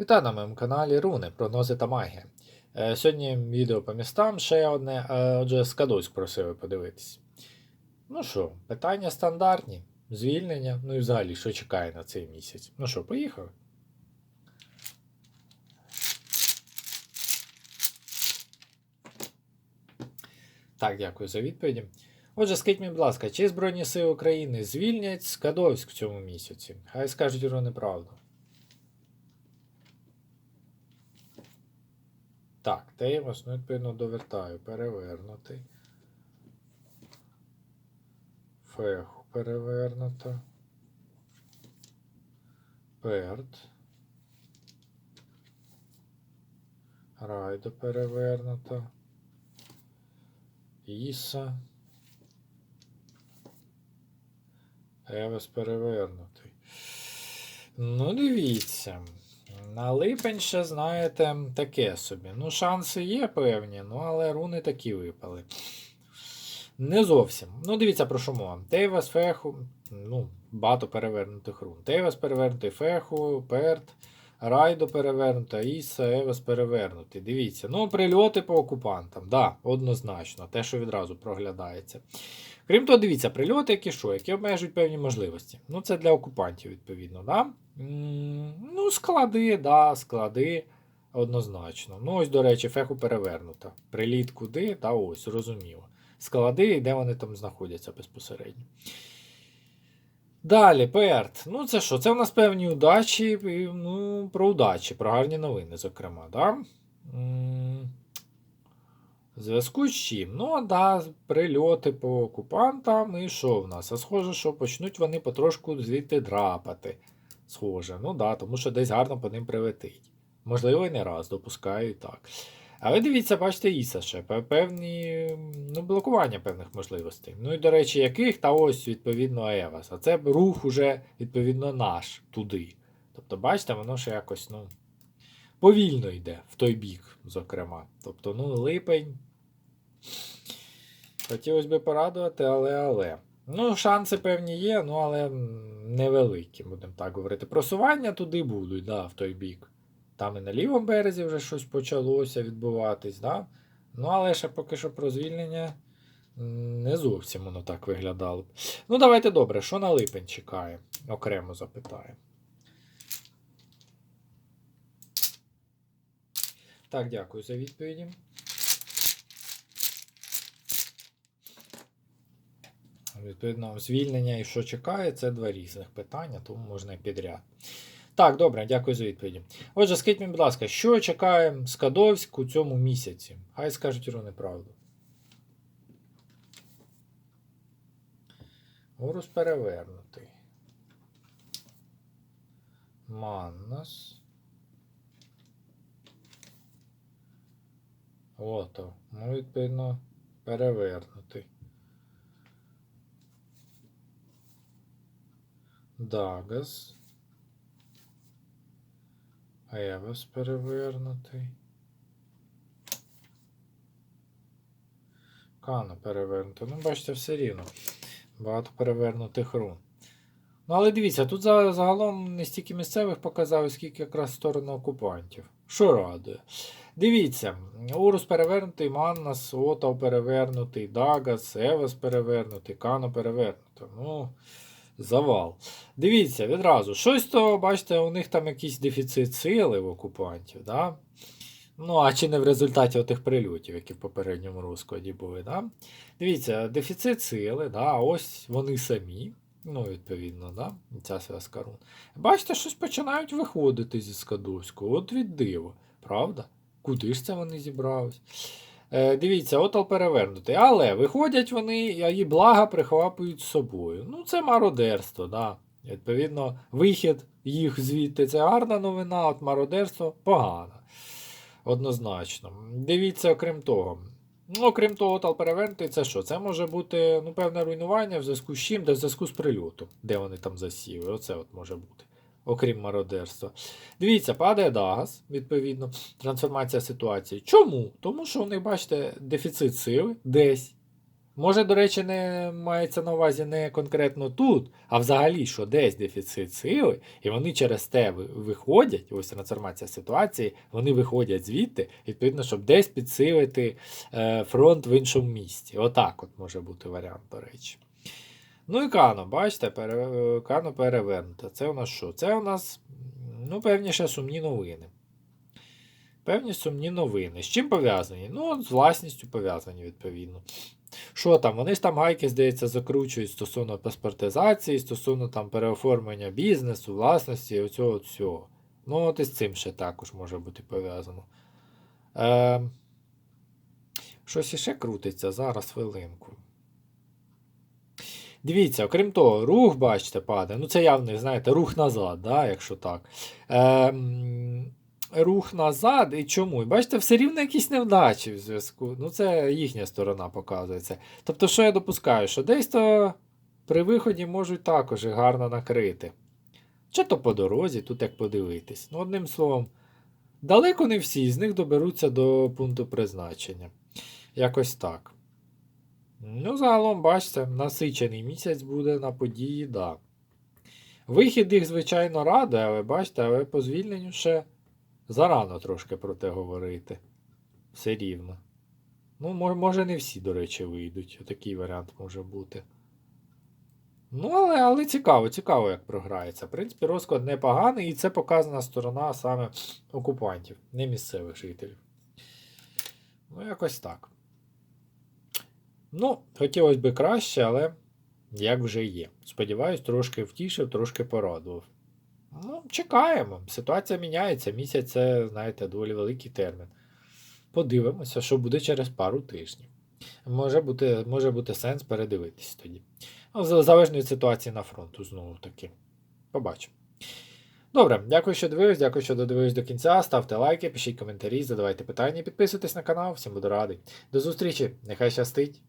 Вітаю на моєму каналі Руни, прогнози та магія. Е, Сьогодні відео по містам ще одне, е, отже, Скадовськ просили подивитись. Ну що, питання стандартні, звільнення, ну і взагалі, що чекає на цей місяць. Ну що, поїхали? Так, дякую за відповіді. Отже, скажіть мені, будь ласка, чи Збройні Сили України звільнять Скадовськ в цьому місяці? Хай скажуть Руни правду. Так, Теймос, ну, відповідно, довертаю. Перевернутий. Феху перевернуто. Перт. Райдо перевернуто. Іса. Евес перевернутий. Ну, дивіться. На липень ще, знаєте, таке собі. Ну, шанси є певні, ну, але руни такі випали. Не зовсім. Ну, дивіться про що мова. Тейвас, Феху, ну, багато перевернутих рун. Тейвас перевернутий, Феху, Перт, Райдо перевернута, Іса, Евес перевернутий. Дивіться. Ну, прильоти по окупантам, да, однозначно, те, що відразу проглядається. Крім того, дивіться, прильоти, які що, які обмежують певні можливості. Ну, це для окупантів, відповідно. Да? Ну, склади, да, склади. Однозначно. Ну, ось, до речі, феху перевернута. Приліт куди, та ось, зрозуміло. Склади і де вони там знаходяться безпосередньо. Далі, Перт. Ну, це що? Це в нас певні удачі, ну, про удачі, про гарні новини, зокрема. Да? Зв'язку з чим? Ну, да, прильоти по окупантам, і що в нас? А схоже, що почнуть вони потрошку звідти драпати. Схоже, ну да, тому що десь гарно по ним прилетить. Можливо, і не раз, допускаю і так. Але дивіться, бачите, Іса ще певні ну, блокування певних можливостей. Ну і, до речі, яких, та ось, відповідно, Евас. А це рух уже, відповідно, наш туди. Тобто, бачите, воно ще якось, ну, повільно йде в той бік, зокрема. Тобто, ну, липень. Хотілося б порадувати, але але. Ну, шанси певні є, ну але невеликі, будемо так говорити. Просування туди будуть, да, в той бік. Там і на лівому березі вже щось почалося відбуватись, да? Ну, але ще поки що про звільнення не зовсім воно так виглядало. Ну, давайте добре, що на липень чекає? Окремо запитаю. Так, дякую за відповіді. Відповідно, звільнення і що чекає, це два різних питання, тому можна і підряд. Так, добре, дякую за відповіді. Отже, скажіть мені, будь ласка, що чекає Скадовськ у цьому місяці? Хай скажуть Ірони правду. Урус перевернутий. Маннас. Ото. Ну, відповідно, перевернутий. Дагас. Евес перевернутий. Кана перевернута. Ну, бачите, все рівно. Багато перевернутих рун. Ну, але дивіться, тут загалом не стільки місцевих показали, скільки якраз в сторону окупантів. Що радує? Дивіться, Урус перевернутий, Маннас, Отав перевернутий, Дагас, Евес перевернутий, Кано перевернута. Ну, завал. Дивіться, відразу, щось то, бачите, у них там якийсь дефіцит сили в окупантів, да? Ну, а чи не в результаті отих прильотів, які в попередньому розкладі були, да? Дивіться, дефіцит сили, да, ось вони самі. Ну, відповідно, да, ця зв'язка рун. Бачите, щось починають виходити зі Скадовського. От від диво, правда? Куди ж це вони зібрались? Е, дивіться, отал перевернутий. Але виходять вони, і блага прихвапують з собою. Ну, це мародерство, да. Відповідно, вихід їх звідти це гарна новина, от мародерство погана. Однозначно. Дивіться, окрім того. Ну, окрім того, тал перевернутий, це що? Це може бути ну, певне руйнування в зв'язку з чим, де в зв'язку з прильотом, де вони там засіли. Оце от може бути. Окрім мародерства. Дивіться, падає Дагас, відповідно, трансформація ситуації. Чому? Тому що у бачите, дефіцит сили десь. Може, до речі, не мається на увазі не конкретно тут, а взагалі, що десь дефіцит сили, і вони через те виходять, ось трансформація ситуації, вони виходять звідти, відповідно, щоб десь підсилити е, фронт в іншому місті. Отак от може бути варіант, до речі. Ну і Кано, бачите, пере... е, Кано перевернуто. Це у нас що? Це у нас, ну, певніше, сумні новини. Певні сумні новини. З чим пов'язані? Ну, з власністю пов'язані, відповідно. Що там? Вони ж там гайки, здається, закручують стосовно паспортизації, стосовно там переоформлення бізнесу, власності, оцього от всього. Ну, от із цим ще також може бути пов'язано. Е, щось іще крутиться, зараз хвилинку. Дивіться, окрім того, рух, бачите, падає. Ну, це явний, знаєте, рух назад, да, якщо так. Е, рух назад. І чому? І бачите, все рівно якісь невдачі в зв'язку. Ну, це їхня сторона показується. Тобто, що я допускаю, що десь то при виході можуть також гарно накрити. Чи то по дорозі, тут як подивитись. Ну, одним словом, далеко не всі з них доберуться до пункту призначення. Якось так. Ну, загалом, бачите, насичений місяць буде на події, да. Вихід їх, звичайно, радий, але бачите, але по звільненню ще зарано трошки про те говорити. Все рівно. Ну, може, не всі, до речі, вийдуть. Такий варіант може бути. Ну, але, але цікаво, цікаво, як програється. В принципі, розклад непоганий, і це показана сторона саме окупантів, не місцевих жителів. Ну, якось так. Ну, хотілося б краще, але як вже є. Сподіваюсь, трошки втішив, трошки порадував. Ну, чекаємо. Ситуація міняється. Місяць це, знаєте, доволі великий термін. Подивимося, що буде через пару тижнів. Може бути, може бути сенс передивитись тоді. Ну, залежно від ситуації на фронту, знову таки. Побачимо. Добре, дякую, що дивились, дякую, що додивились до кінця. Ставте лайки, пишіть коментарі, задавайте питання, підписуйтесь на канал, всім буду радий. До зустрічі, нехай щастить!